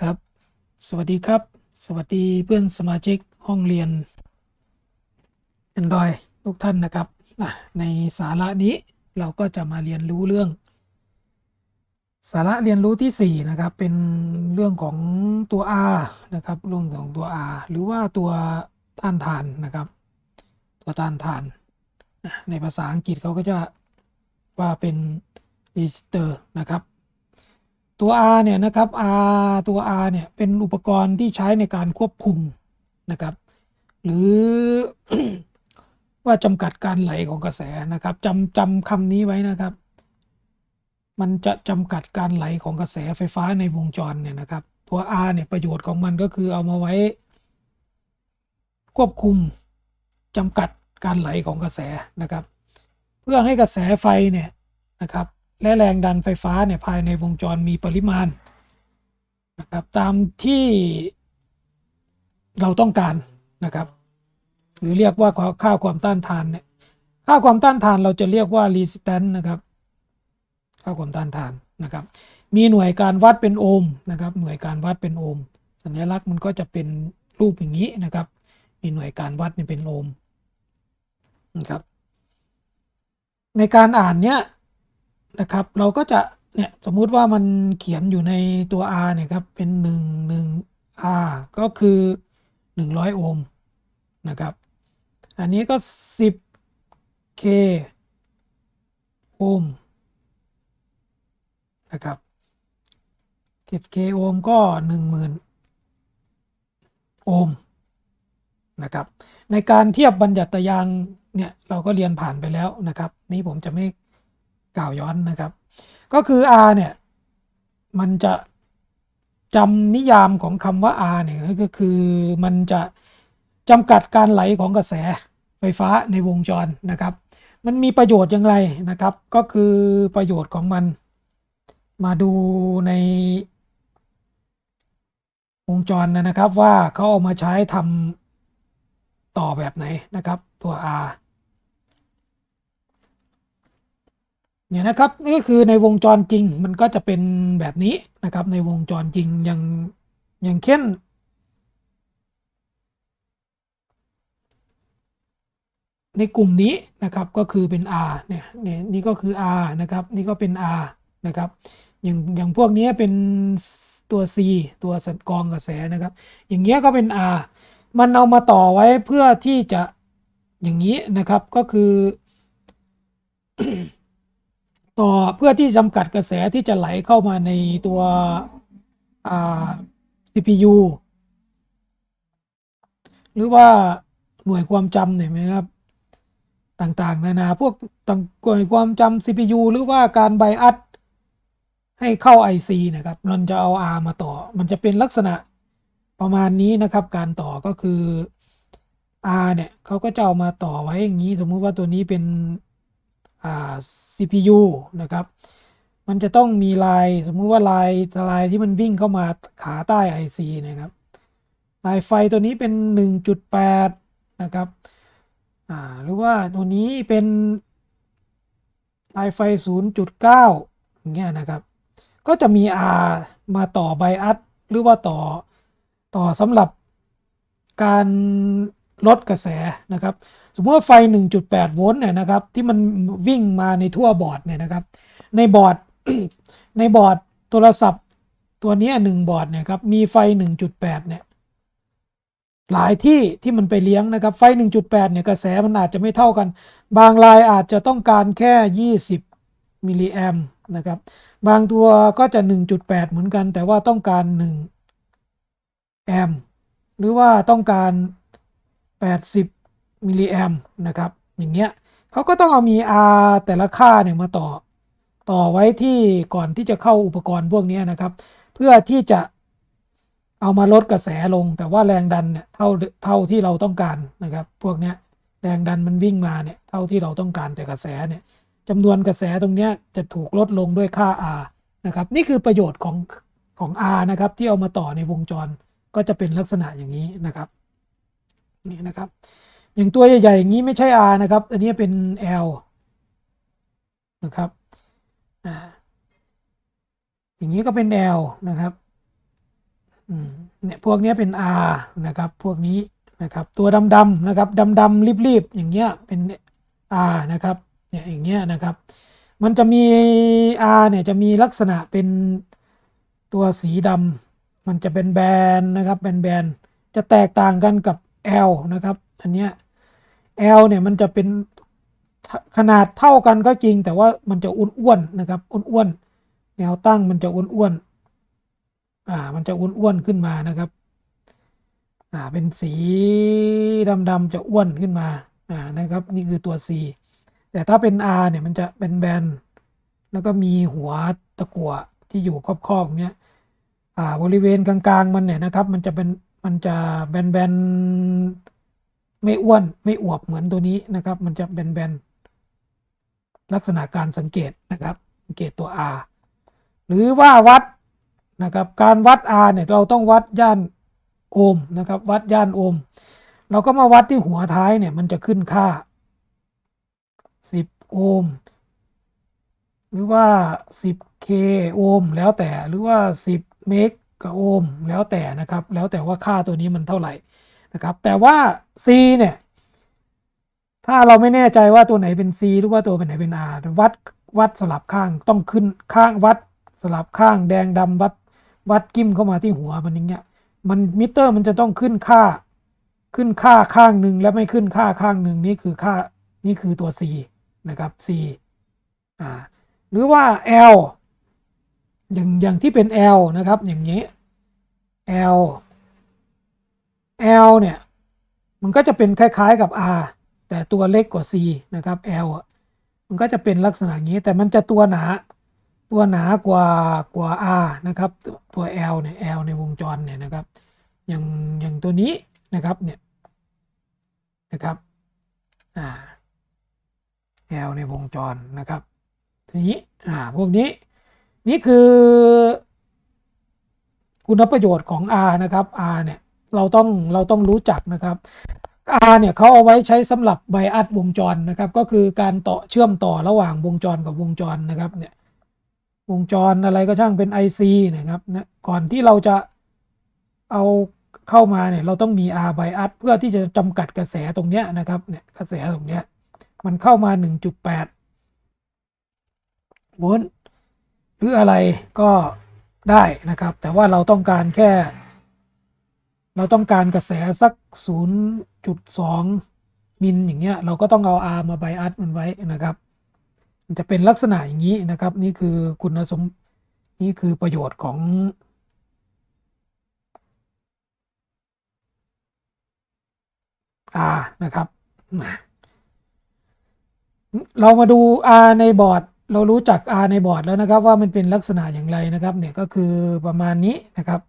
ครับ สวัสดีครับ สวัสดีเพื่อนสมาชิกห้องเรียน Android ทุกท่านนะครับ ในสาระนี้เราก็จะมาเรียนรู้เรื่อง สาระเรียนรู้ที่ 4 นะครับ เป็นเรื่องของตัว R นะครับเรื่องของตัว R หรือว่าตัวต้านทานนะครับ ตัวต้านทาน ในภาษาอังกฤษเขาก็จะว่าเป็น resistor นะครับ ตัว R เนี่ยนะครับ R ตัว R เนี่ยเป็นอุปกรณ์ที่ใช้ในการควบคุมนะครับ หรือว่าจำกัดการไหลของกระแสนะครับจำจำคำนี้ไว้นะครับ มันจะจำกัดการไหลของกระแสไฟฟ้าในวงจรเนี่ยนะครับ ตัว R เนี่ยประโยชน์ของมันก็คือเอามาไว้ ควบคุมจำกัดการไหลของกระแสนะครับ เพื่อให้กระแสไฟเนี่ยนะครับ และแรงดันไฟฟ้าเนี่ยภายในวงจรมีปริมาณนะครับตามที่เราต้องการนะครับ หรือเรียกว่าค่าความต้านทานเนี่ยค่าความต้านทานเราจะเรียกว่า resistance นะครับค่าความต้านทานนะครับมีหน่วยการวัดเป็นโอห์มนะครับหน่วยการวัดเป็นโอห์มสัญลักษณ์มันก็จะเป็นรูปอย่างนี้นะครับ มีหน่วยการวัดเนี่เป็นโอห์มนะครับในการอ่านเนี้ย นะครับ เราก็จะเนี่ยสมมุติว่ามันเขียนอยู่ในตัว R เนี่ยครับเป็น 1 1 R ก็คือ 100 โอห์มนะครับ อันนี้ก็ 10K โอห์มนะครับ 10K โอห์มก็ 10,000 โอห์มนะครับ ในการเทียบบัญญัติยางเนี่ยเราก็เรียนผ่านไปแล้วนะครับ นี่ผมจะไม่ กล่าวย้อนนะครับ ก็คือ R เนี่ยมันจะจำนิยามของคำว่า R เนี่ยก็คือมันจะจำกัดการไหลของกระแสไฟฟ้าในวงจรนะครับ มันมีประโยชน์อย่างไรนะครับ ก็คือประโยชน์ของมัน มาดูในวงจรนะครับว่าเขาเอามาใช้ทำต่อแบบไหนนะครับ ตัว R เนี่ยนะครับนี่ก็คือในวงจรจริงมันก็จะเป็นแบบนี้นะครับ ในวงจรจริงอย่างอย่างเช่นในกลุ่มนี้นะครับก็คือเป็น R เนี่ยเนี่ยนี่ก็คือ R นะครับนี่ก็เป็น R นะครับอย่างอย่างพวกนี้เป็นตัว C ตัวสัตกองกระแสนะครับ อย่างเงี้ยก็เป็น R มันเอามาต่อไว้เพื่อที่จะอย่างนี้นะครับก็คือ ต่อเพื่อที่จำกัดกระแสที่จะไหลเข้ามาในตัว CPU หรือว่าหน่วยความจำเนี่ยไหมครับ ต่างๆ นานาพวกต่างหน่วยความจำ CPU หรือว่าการไบอัดให้เข้า IC นะครับ มันจะเอา R มาต่อ มันจะเป็นลักษณะประมาณนี้นะครับ การต่อก็คือ R เนี่ยเขาก็จะเอามาต่อไว้อย่างนี้ สมมุติว่าตัวนี้เป็น CPU นะครับ มันจะต้องมีลายสมมุติว่าลายลายที่มันวิ่งเข้ามาขาใต้ IC นะครับ ลายไฟตัวนี้เป็น 1.8 นะครับหรือว่าตัวนี้เป็นลายไฟ 0.9 อย่างเงี้ยนะครับ ก็จะมี R มาต่อไบอัสหรือว่าต่อต่อสำหรับการ ลดกระแสนะครับสมมติว่าไฟ 1.8 โวลต์เนี่ยนะครับที่มันวิ่งมาในทั่วบอร์ดเนี่ยนะครับในบอร์ดในบอร์ดโทรศัพท์ตัวนี้หนึ่งบอร์ดเนี่ยครับมีไฟ 1.8 เนี่ยหลายที่ที่มันไปเลี้ยงนะครับไฟ 1.8 เนี่ยกระแสมันอาจจะไม่เท่ากัน บางรายอาจจะต้องการแค่ 20 มิลลิแอมนะครับบางตัวก็จะ 1.8 เหมือนกัน แต่ว่าต้องการ 1 แอมหรือว่าต้องการ 80มิลลิแอมนะครับ อย่างเงี้ยเขาก็ต้องเอามี R แต่ละค่าเนี่ยมาต่อ ต่อไว้ที่ก่อนที่จะเข้าอุปกรณ์พวกนี้นะครับ เพื่อที่จะเอามาลดกระแสลง แต่ว่าแรงดันเนี่ยเท่าเท่าที่เราต้องการนะครับ พวกเนี้ยแรงดันมันวิ่งมาเนี่ยเท่าที่เราต้องการแต่กระแสเนี่ยจำนวนกระแสตรงเนี้ยจะถูกลดลงด้วยค่า R นะครับ นี่คือประโยชน์ของของ R นะครับ ที่เอามาต่อในวงจรก็จะเป็นลักษณะอย่างนี้นะครับ นี่นะครับ อย่างตัวใหญ่ๆอย่างนี้ไม่ใช่ R นะครับ อันนี้เป็น L นะครับอ่าอย่างนี้ก็เป็น L นะครับอืมเนี่ยพวกนี้เป็น R นะครับ พวกนี้นะครับ ตัวดำๆนะครับดำๆรีบๆ อย่างเงี้ยเป็น R นะครับเนี่ยอย่างเงี้ยนะครับ มันจะมี R เนี่ยจะมีลักษณะเป็นตัวสีดำมันจะเป็นแบนนะครับเป็นแบนๆจะแตกต่างกันกับ L นะครับ อันเนี้ย L เนี่ยมันจะเป็นขนาดเท่ากันก็จริง แต่ว่ามันจะอ้วนๆนะครับอ้วนๆแนวตั้งมันจะอ้วนๆอ่ามันจะอ้วนๆขึ้นมานะครับอ่าเป็นสีดำๆจะอ้วนขึ้นมาอ่านะครับ นี่คือตัว C แต่ถ้าเป็น R เนี่ยมันจะเป็นแบนแล้วก็มีหัวตะกั่วที่อยู่ครอบๆเนี้ยอ่าบริเวณกลางๆมันเนี่ยนะครับ มันจะเป็น มันจะแบนๆไม่อ้วนไม่อวบเหมือนตัวนี้นะครับ มันจะแบนๆลักษณะการสังเกตนะครับ สังเกตตัว R หรือว่าวัดนะครับ การวัด R เนี่ยเราต้องวัดย่านโอห์มนะครับ วัดย่านโอห์มเราก็มาวัดที่หัวท้ายเนี่ยมันจะขึ้นค่า 10 โอห์มหรือว่า 10k โอห์มแล้วแต่หรือว่า 10 เมก กับโอห์มแล้วแต่นะครับ แล้วแต่ว่าค่าตัวนี้มันเท่าไหร่นะครับ แต่ว่า C เนี่ย ถ้าเราไม่แน่ใจว่าตัวไหนเป็น C หรือว่าตัวเป็นไหนเป็น R วัดวัดสลับข้างต้องขึ้นข้างวัดสลับข้างแดงดำวัดวัดกิ้มเข้ามาที่หัวมันอย่างเงี้ยมันมิเตอร์มันจะต้องขึ้นค่าขึ้นค่าข้างหนึ่งแล้วไม่ขึ้นค่าข้างหนึ่งนี่คือค่านี่คือตัว C นะครับ C อ่าหรือว่า L อย่างอย่างที่เป็น L นะครับ อย่างนี้ L L เนี่ย มันก็จะเป็นคล้ายๆกับ R แต่ตัวเล็กกว่า C นะครับ L มันก็จะเป็นลักษณะนี้แต่มันจะตัวหนา ตัวหนากว่ากว่า R นะครับ ตัว L เนี่ย L ในวงจรเนี่ยนะครับ อย่างอย่างตัวนี้นะครับเนี่ยนะครับอ่า L ในวงจรนะครับ ทีนี้อ่าพวกนี้ นี่คือคุณประโยชน์ของ R นะครับ R เนี่ยเราต้องเราต้องรู้จักนะครับ R เนี่ยเขาเอาไว้ใช้สำหรับไบอัดวงจรนะครับ ก็คือการต่อเชื่อมต่อระหว่างวงจรกับวงจรนะครับเนี่ยวงจรอะไรก็ช่างเป็น IC นะครับนะก่อนที่เราจะเอาเข้ามาเนี่ยเราต้องมี R bias เพื่อที่จะจำกัดกระแสตรงเนี้ยนะครับเนี่ยกระแสตรงเนี้ยมันเข้ามา 1.8โวลต์ หรืออะไรก็ได้นะครับ แต่ว่าเราต้องการแค่ เราต้องการกระแสสัก 0.2 มิลอย่างเงี้ย เราก็ต้องเอา R มาไบอัดมันไว้นะครับ มันจะเป็นลักษณะอย่างนี้นะครับ นี่คือคุณสมนี่คือประโยชน์ของ R นะครับ เรามาดู R ในบอร์ด เรารู้จัก R ในบอร์ดแล้วนะครับ ว่ามันเป็นลักษณะอย่างไรนะครับเนี่ยก็คือประมาณนี้นะครับ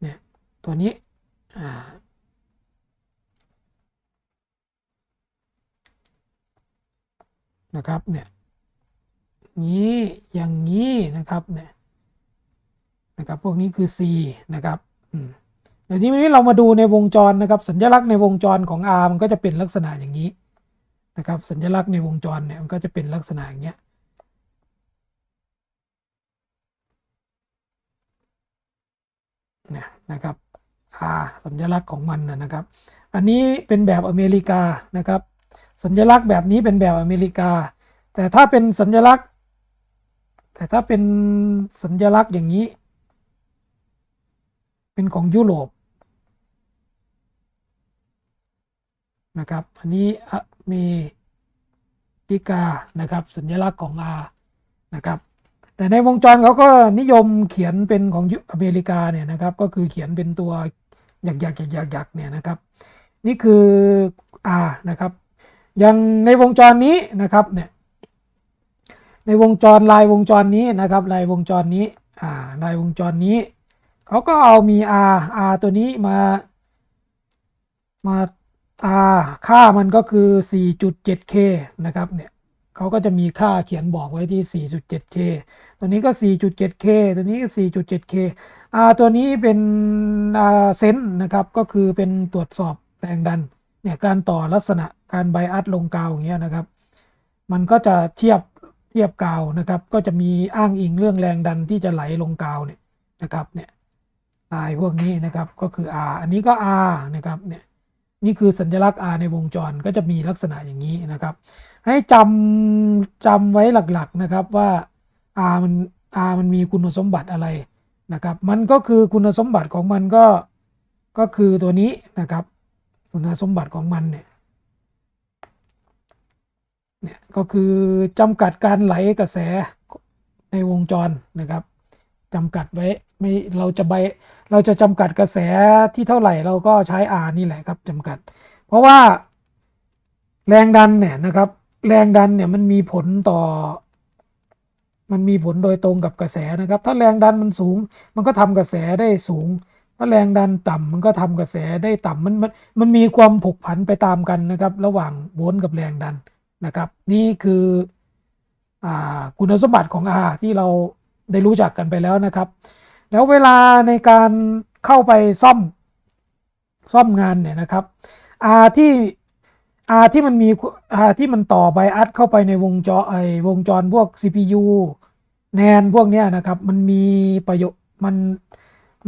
เนี่ยตัวนี้นะครับเนี่ยนี้อย่างนี้นะครับเนี่ยนะครับพวกนี้คือ C นะครับเดี๋ยวนี้วันนี้เรามาดูในวงจรนะครับ สัญลักษณ์ในวงจรของ R มันก็จะเป็นลักษณะอย่างนี้ นะครับสัญลักษณ์ในวงจรเนี่ยมันก็จะเป็นลักษณะอย่างเงี้ยนะนะครับ R สัญลักษณ์ของมันนะครับ อันนี้เป็นแบบอเมริกานะครับ สัญลักษณ์แบบนี้เป็นแบบอเมริกา แต่ถ้าเป็นสัญลักษณ์ แต่ถ้าเป็นสัญลักษณ์อย่างนี้ เป็นของยุโรปนะครับ อันนี้ มริกานะครับสัญลักษณ์ของ R นะครับแต่ในวงจรเขาก็นิยมเขียนเป็นของอเมริกาเนี่ยนะครับก็คือเขียนเป็นตัวหยักหยักหยักหยักหยักเนี่ยนะครับนี่คือ R นะครับอย่างในวงจรนี้นะครับเนี่ยในวงจรลายวงจรนี้นะครับลายวงจรนี้อ่าลายวงจรนี้เขาก็เอามี R R ตัวนี้มามา ค่ามันก็คือ 4.7K นะครับเนี่ยเขาก็จะมีค่าเขียนบอกไว้ที่ 4.7K ตัวนี้ก็ 4.7K ตัวนี้ 4.7K R ตัวนี้เป็น R เซนนะครับก็คือเป็นตรวจสอบแรงดันเนี่ยการต่อลักษณะการไบอัดลงกาวอย่างเงี้ยนะครับ มันก็จะเทียบเทียบกาวนะครับ ก็จะมีอ้างอิงเรื่องแรงดันที่จะไหลลงกาวเนี่ยนะครับเนี่ยลายพวกนี้นะครับก็คือ R อันนี้ก็ R นะครับเนี่ย นี่คือสัญลักษณ์ R ในวงจรก็จะมีลักษณะอย่างนี้นะครับ ให้จำจำไว้หลักๆนะครับว่า R มัน R มันมีคุณสมบัติอะไรนะครับ มันก็คือคุณสมบัติของมันก็ก็คือตัวนี้นะครับ คุณสมบัติของมันเนี่ยเนี่ยก็คือจำกัดการไหลกระแสในวงจรนะครับจำกัดไว้ ไม่เราจะใบเราจะจำกัดกระแสที่เท่าไหร่เราก็ใช้ R นี่แหละครับจำกัด เพราะว่าแรงดันเนี่ยนะครับ แรงดันเนี่ยมันมีผลต่อ มันมีผลโดยตรงกับกระแสนะครับ ถ้าแรงดันมันสูง มันก็ทำกระแสได้สูง ถ้าแรงดันต่ำมันก็ทำกระแสได้ต่ำมันมันมันมีความผกผันไปตามกันนะครับ ระหว่างโวลต์กับแรงดันนะครับ นี่คืออ่าคุณสมบัติของ R ที่เราได้รู้จักกันไปแล้วนะครับ แล้วเวลาในการเข้าไปซ่อมซ่อมงานเนี่ยนะครับ R ที่ R ที่มันมี R ที่มันต่อไบอัสเข้าไปในวงจรไอวงจรพวก CPU แนนพวกเนี้ยนะครับ มันมีประโยชน์มัน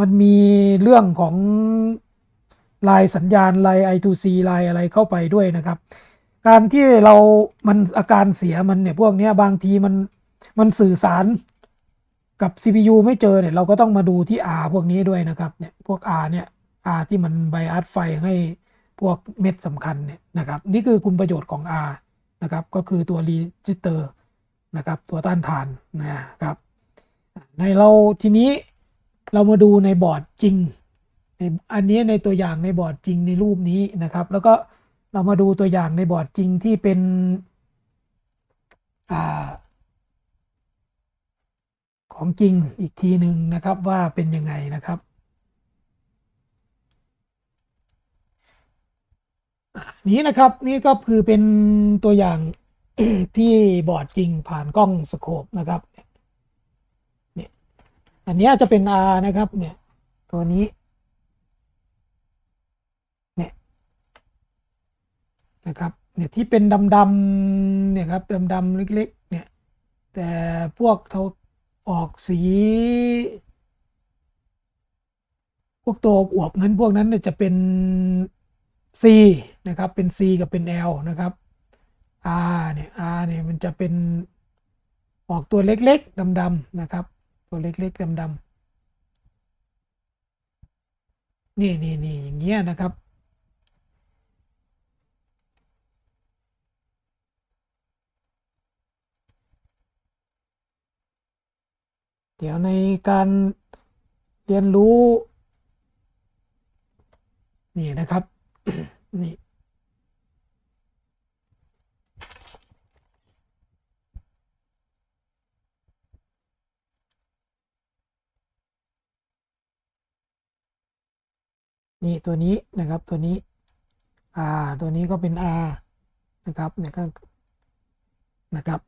มันมีเรื่องของลายสัญญาณลาย I2C ลายอะไรเข้าไปด้วยนะครับ การที่เรา มันอาการเสียมันเนี่ยพวกเนี้ยบางทีมันมันสื่อสาร กับ CPU ไม่เจอเนี่ยเราก็ต้องมาดูที่ R พวกนี้ด้วยนะครับเนี่ยพวก R เนี่ย R ที่มันไบอัสไฟให้พวกเม็ดสำคัญเนี่ยนะครับนี่คือคุณประโยชน์ของ R นะครับก็คือตัวรีจิสเตอร์นะครับตัวต้านทานนะครับในเราทีนี้เรามาดูในบอร์ดจริงในอันนี้ในตัวอย่างในบอร์ดจริงในรูปนี้นะครับ แล้วก็เรามาดูตัวอย่างในบอร์ดจริงที่เป็นอ่า ของจริงอีกทีหนึ่งนะครับว่าเป็นยังไงนะครับ นี้นะครับนี่ก็คือเป็นตัวอย่างที่บอร์ดจริงผ่านกล้องสโคปนะครับเนี่ยอันนี้จะเป็น R นะครับเนี่ยตัวนี้เนี่ยนะครับเนี่ยที่เป็นดำๆเนี่ยครับดำๆเล็กๆเนี่ยแต่พวกเทา ออกสี พวกตัวอวบนั้นพวกนั้นเนี่ยจะเป็น C นะครับ เป็น C กับเป็น L นะครับ R เนี่ย R เนี่ยมันจะเป็นออกตัวเล็กๆดำๆนะครับ ตัวเล็กๆดำๆนี่นี่นี่อย่างเงี้ยนะครับ เดี๋ยวในการเรียนรู้ นี่นะครับ นี่นี่ตัวนี้นะครับตัวนี้ R ตัวนี้ก็เป็น R นะครับเนี่ยก็นะครับ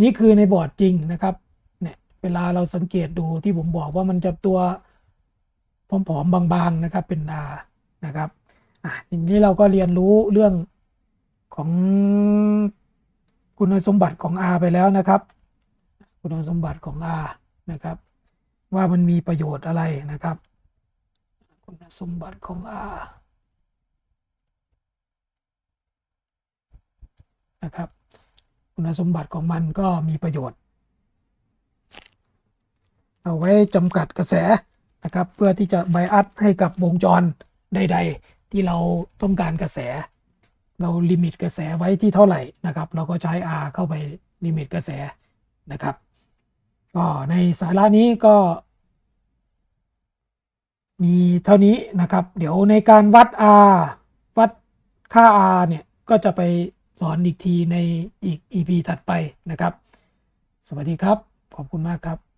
นี่คือในบอร์ดจริงนะครับ เวลาเราสังเกตดูที่ผมบอกว่ามันจะตัวผอมๆบางๆนะครับเป็น R นะครับอะทีนี้เราก็เรียนรู้เรื่องของคุณสมบัติของ R ไปแล้วนะครับ คุณสมบัติของ R นะครับ ว่ามันมีประโยชน์อะไรนะครับ คุณสมบัติของ R นะครับ คุณสมบัติของมันก็มีประโยชน์ เอาไว้จำกัดกระแสนะครับ เพื่อที่จะไบอัสให้กับวงจรใด ๆ ที่เราต้องการกระแส เราลิมิตกระแสไว้ที่เท่าไหร่นะครับ เราก็ใช้ R เข้าไปลิมิตกระแสนะครับก็ในสาระนี้ก็ มีเท่านี้นะครับ เดี๋ยวในการวัด R วัดค่า R เนี่ย ก็จะไปสอนอีกทีในอีก EP ถัดไปนะครับ สวัสดีครับ ขอบคุณมากครับ